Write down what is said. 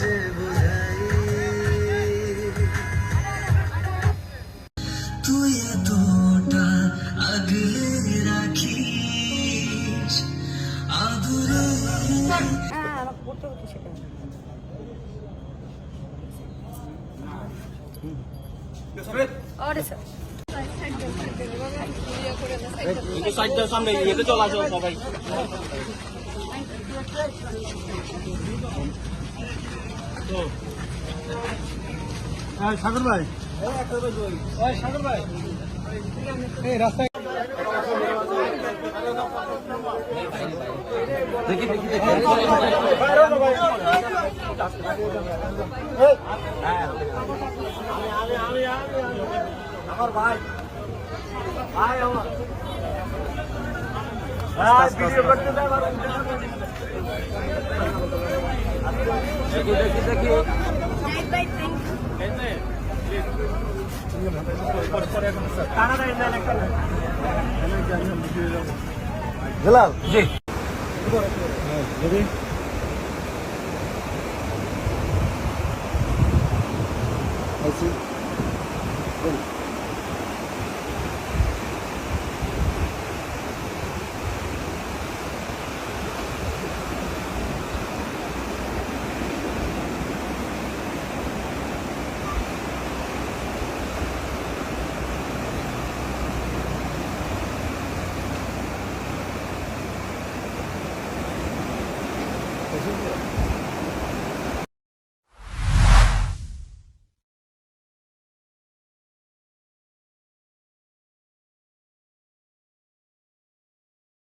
যে বুঝাই তুই এতটা আগলে রাখিস আদুরে। ওরে স্যার। সাইড দাও সামনে ইয়েতে চলে আসো সবাই। সাগর ভাই। সাগর ভাই। এই রাস্তায় আমার ভাই। ভাই আমার ভাই ভিডিও করতে দেয় আমার দেখি দেখি দেখি জেলাল? জি। আছি